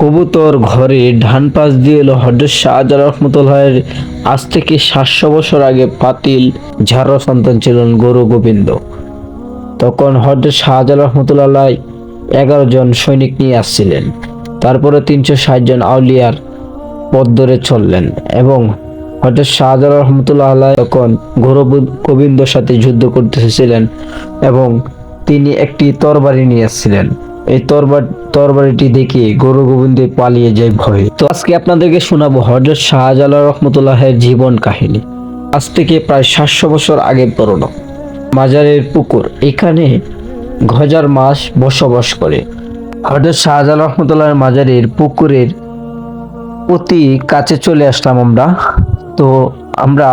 কবুতর ঘরে ধান পাশ দিয়ে এলো হজরত শাহজালাল রহমতুল্লাহের আজ থেকে সাতশো বছর আগে পাতিল ঝাড়ো সন্তান ছিলেন গরু গোবিন্দ। তখন হজরত শাহজালাল রহমতুল্লাহ এগারো জন সৈনিক নিয়ে আসছিলেন। তারপরে তিনশো ষাট জন আউলিয়ার পথ ধরে চললেন এবং হজরত শাহজালাল রহমতুল্লাহ তখন গৌর গোবিন্দর সাথে যুদ্ধ করতেছিলেন এবং তিনি একটি তরবারি নিয়ে আসছিলেন। এই তরবার তরবারিটি দেখে গৌর গোবিন্দ পালিয়ে যায় ভয়ে। তো আজকে আপনাদেরকে শোনাবো হজরত শাহজালাল রহমতুল্লাহের জীবন কাহিনী। আজ থেকে প্রায় সাতশো বছর আগে পুরনো মাজারের পুকুর, এখানে গজার মাস বসবাস করে। হজরত শাহজালাল রহমতুল্লাহের মাজারের পুকুরের অতি কাছে চলে আসলাম আমরা। তো আমরা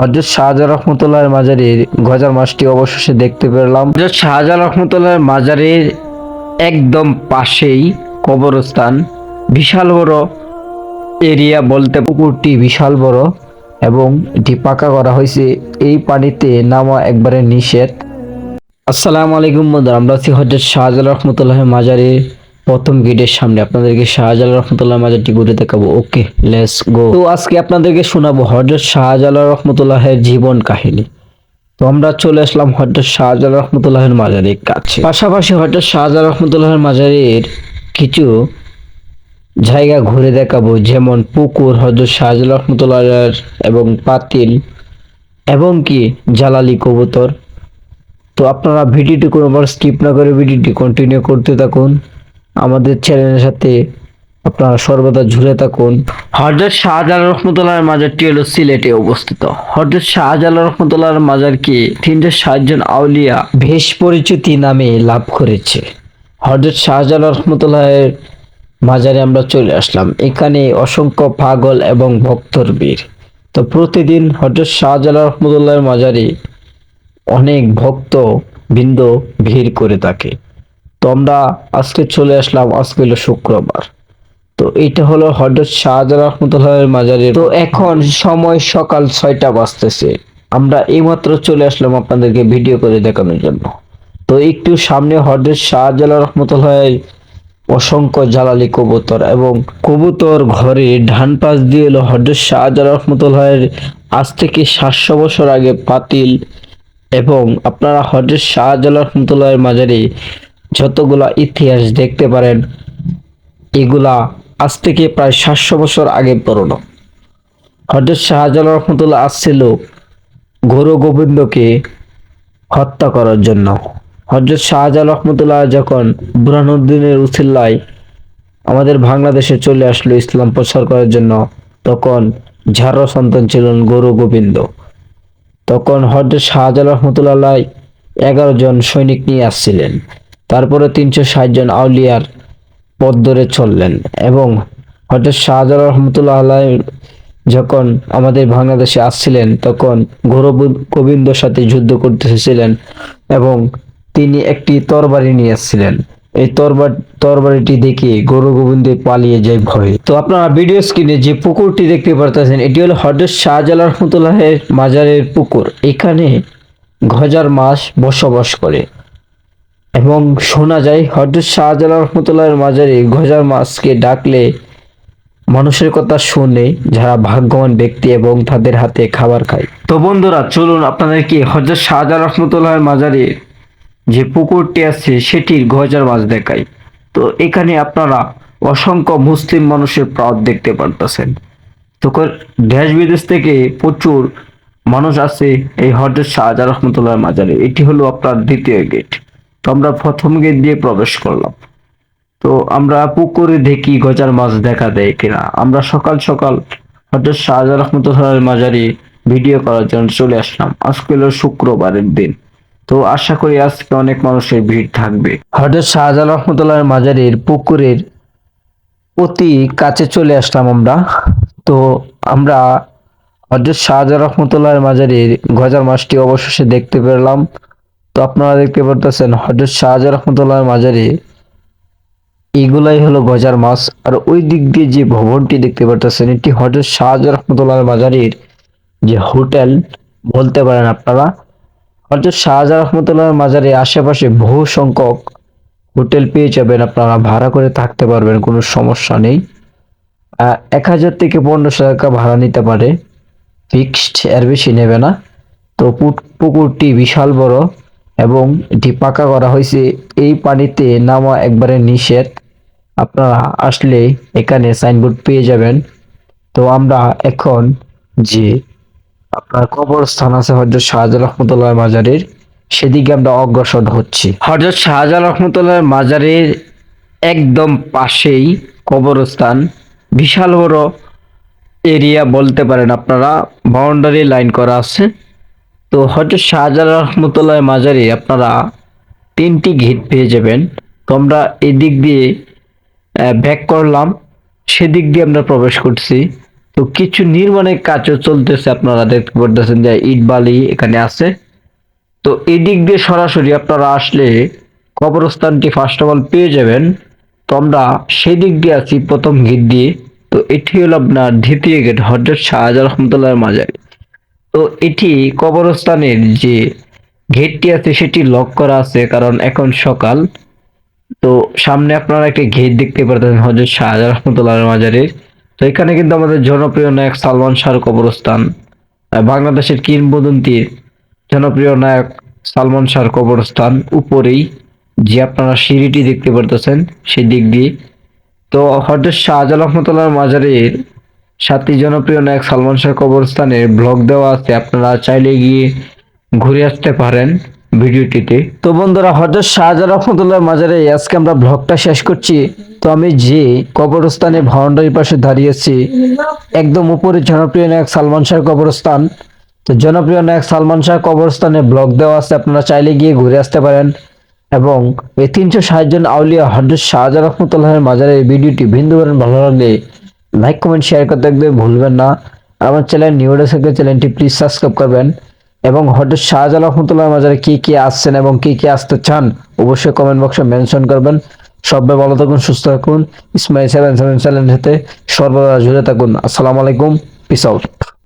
হজরত শাহজালাল রহমতুল্লাহের মাজারের গজার মাসটি অবশেষে দেখতে পেলাম। হজরত শাহজালাল রহমতুল্লাহের মাজারের একদম পাশেই কবরস্থান। বিশাল বড় এরিয়া বলতে পুকুরটি বিশাল বড় এবং এটি পাকা করা হয়েছে। এই পানিতে নামা একবারে নিষেধ। আসসালামু আলাইকুম বন্ধুরা আমরা আছি হজরত শাহজালাল রহমতুল্লাহ মাজারের প্রথম গেটের সামনে। আপনাদেরকে শাহজালাল রহমতুল্লাহ মাজারটি ঘুরে দেখাবো। ওকে লেটস গো তো আজকে আপনাদেরকে শোনাবো হজরত শাহজালাল রহমতুল্লাহের জীবন কাহিনী। তো আমরা চলে আসলাম হজরত শাহজালাল রহমতুল্লাহের মাজারের কাছে। পাশাপাশি হজরত শাহজালাল রহমতুল্লাহের মাজারের কিছু জায়গা ঘুরে দেখাবো, যেমন পুকুর, হজরত শাহজালাল রহমতুল্লাহ এবং পাতিল এবং কি জালালি কবুতর। তো আপনারা ভিডিওটি কোনোবার স্কিপ না করে ভিডিওটি কন্টিনিউ করতে থাকুন। আমাদের চ্যানেলের সাথে আপনারা সর্বদা ঝুলে থাকুন। হজরত শাহজালাল রহমতুল্লাহর মাজারটি হলো সিলেটে অবস্থিত। হজরত শাহজালাল রহমতুল্লাহর মাজারকে তিনশো ষাট জন আউলিয়া ভেষ পরিচিতি নামে লাভ করেছে? হজরত শাহজালাল রহমতুল্লাহের মাজারে আমরা চলে আসলাম। এখানে অসংখ্য পাগল এবং ভক্তর বীর তো প্রতিদিন হজরত শাহজালাল রহমতুল্লাহের মাজারে অনেক ভক্ত বৃন্দ ভিড় করে থাকে। তো আমরা আজকে চলে আসলাম, আজকে হলো শুক্রবার। তো এটা হলো হজরত শাহজালাল রহমতুল্লাহের মাজারে তো এখন সময় সকাল ছয়টা বাজতেছে। আমরা এইমাত্র চলে আসলাম আপনাদেরকে ভিডিও করে দেখানোর জন্য। তো একটু সামনে হজরত শাহজালাল রহমতুল্লাহের অসংখ্য জালালি কবুতর এবং কবুতর ঘরে ধান পাশ দিয়ে এলো হজরত শাহজালাল রহমতুল্লাহের আজ থেকে সাতশো বছর আগে পাতিল এবং আপনারা হজরত শাহজালাল রহমতুল্লাহের মাজারে যতগুলা ইতিহাস দেখতে পারেন, এগুলা আজ থেকে প্রায় সাতশো বছর আগে পুরনো হজরত শাহজালাল রহমতুল্লাহ আসছিল গৌর গোবিন্দকে হত্যা করার জন্য। হজরত শাহজালাল রহমতুল্লাহ যখন বুরহানুদ্দিনের উসিল্লায় আমাদের বাংলাদেশে চলে আসলো ইসলাম প্রচার করার জন্য, তখন ঝাড়ো সন্তান ছিলেন গৌর গোবিন্দ। তখন হজরত শাহজালাল রহমতুল্লাহ এগারো জন সৈনিক নিয়ে আসছিলেন। তারপরে তিনশো ষাট জন আউলিয়ার পথ ধরে চললেন এবং হজরত শাহজালাল রহমতুল্লাহ আল্লাহ যখন আমাদের বাংলাদেশে আসছিলেন, তখন গৌর গোবিন্দর সাথে যুদ্ধ করতেছিলেন এবং তিনি একটি তরবারি নিয়ে আসছিলেন। এই তরবার তরবারিটি দেখে গৌর গোবিন্দ পালিয়ে যায় ভয়ে। তো আপনারা ভিডিও স্ক্রিনে যে পুকুরটি দেখতে পারতেছেন, এটি হলো হজরত শাহজালাল রহমতুল্লাহের মাজারের পুকুর। এখানে গজার মাস বসবাস করে। এবং শোনা যায় হজরত শাহজালাল রহমতুল্লাহের মাজারে গজার মাছকে ডাকলে মানুষের কথা শুনে যারা ভাগ্যবান ব্যক্তি এবং তাদের হাতে খাবার খায়। তো বন্ধুরা, চলুন আপনাদেরকে হজরত শাহজালাল রহমতুল্লাহের মাজারে যে পুকুরটি আছে, সেটির গজার মাছ দেখাই। তো এখানে আপনারা অসংখ্য মুসলিম মানুষের প্রাণ দেখতে পারতেছেন। তো দেশ বিদেশ থেকে প্রচুর মানুষ আছে এই হজরত শাহজালাল রহমতুল্লাহ মাজারে। এটি হলো আপনার দ্বিতীয় গেট তো আমরা প্রথম গেট দিয়ে প্রবেশ করলাম। তো আমরা পুকুরে দেখি গজার মাছ দেখা দেয় কিনা। আমরা সকাল সকাল হজরত শাহজালাল রহমতুল্লাহ মাজারে ভিডিও করার জন্য চলে আসলাম। আজকে হলো শুক্রবারের দিন। তো আশা করি আজকে অনেক মানুষের ভিড় থাকবে। হজরত শাহজালাল রহমতুল্লাহ মাজারের পুকুরের অতি কাছে চলে আসলাম আমরা। তো আমরা হজরত শাহজালাল রহমতুল্লাহ মাজারের গজার মাছটি অবশেষে দেখতে পেলাম। তো আপনারা দেখতে পারতেছেন হজরত শাহজালাল রহমতুল্লাহ মাজারে এগুলাই হলো গজার মাছ। আর ওই দিক দিয়ে যে ভবনটি দেখতে পারতেছেন, এটি হজরত শাহজালাল রহমতুল্লাহ মাজারের যে হোটেল বলতে পারেন আপনারা। হজরত শাহজালাল রহমতুল্লাহ মাজারে আশেপাশে বহু সংখ্যক হোটেল পেয়ে যাবেন আপনারা, ভাড়া করে থাকতে পারবেন, কোনো সমস্যা নেই। এক হাজার থেকে পনেরোশো টাকা ভাড়া নিতে পারে। ফিক্সড, এর বেশি নেবে না। তো পুকুরটি বিশাল বড়। এবং এটি পাকা করা হয়েছে। এই পানিতে নামা একবারে নিষেধ। আপনারা আসলে এখানে সাইনবোর্ড পেয়ে যাবেন। তো আমরা এখন যে আপনার কবরস্থান আছে হজরত শাহজালাল রহমতুল্লাহ মাজারের, সেদিকে আমরা অগ্রসর হচ্ছি। হজরত শাহজালাল রহমতুল্লাহ মাজারের একদম পাশেই কবরস্থান। বিশাল বড় এরিয়া বলতে পারেন আপনারা। বাউন্ডারি লাইন করা আছে। তো হজরত শাহজালাল রহমতুল্লাহ মাজারে আপনারা তিনটি গেট পেয়ে যাবেন। তো আমরা এদিক দিয়ে ব্যাক করলাম, সেদিক দিয়ে আমরা প্রবেশ করছি। তো কিছু নির্মাণের কাজও চলতেছে আপনারা দেখতে পারতেছেন যে ইট বালি এখানে আছে। তো এদিক দিয়ে সরাসরি আপনারা আসলে কবরস্থানটি ফার্স্ট অফ অল পেয়ে যাবেন। তো আমরা সেদিক দিয়ে আছি প্রথম গেট দিয়ে। তো এটি হলো আপনার দ্বিতীয় গেট হজরত শাহজালাল রহমতুল্লাহ মাজারে। তো এটি কবরস্থানের যে গেটটি আছে, সেটি লক করা আছে কারণ এখন সকাল। তো সামনে আপনারা একটি গেট দেখতে পারতেন হজরত শাহজালাল রহমতুল্লাহ মাজারের তো এখানে কিন্তু আমাদের জনপ্রিয় নায়ক সালমান শাহর কবরস্থান। বাংলাদেশের কিংবদন্তি জনপ্রিয় নায়ক সালমান শাহর কবরস্থান উপরেই যে আপনারা সিঁড়িটি দেখতে পারতেছেন সেই দিক দিয়ে। তো হজরত শাহজালাল রহমতুল্লাহ মাজারের সাথে জনপ্রিয় নায়ক সালমান শাহ কবরস্থানের ব্লগ দেওয়া আছে, আপনারা চাইলে গিয়ে ঘুরে আসতে পারেন ভিডিওটিতে। তো বন্ধুরা, হজরত শাহজালাল রহমতুল্লাহ মাজারে আজকে আমরা ব্লগটা শেষ করছি। তো আমি যে কবরস্থানে বাউন্ডারির পাশে দাঁড়িয়েছি একদম উপরে জনপ্রিয় নায়ক সালমান শাহ কবরস্থান। তো জনপ্রিয় নায়ক সালমান শাহ কবরস্থানে ব্লগ দেওয়া আছে, আপনারা চাইলে গিয়ে ঘুরে আসতে পারেন। এবং এই তিনশো ষাট জন আউলিয়া হজরত শাহজালাল রহমতুল্লাহের মাজারে ভিডিওটি করেন ভালো লাগলে লাইক কমেন্ট শেয়ার করতে একদম ভুলবেন না। আর আমার চ্যানেল নিউ থাকলে চ্যানেলটি প্লিজ সাবস্ক্রাইব করবেন। এবং হঠাৎ শাহজালাল রহমতুল্লাহ মাজারে কী কী আসছেন এবং কী কী আসতে চান, অবশ্যই কমেন্ট বক্সে মেনশন করবেন। সবাই ভালো থাকুন, সুস্থ থাকুন। ইসমাইল সেভেন সেভেন চ্যানেলের সাথে সর্বদা জুড়ে থাকুন। আসসালামু আলাইকুম পিস আউট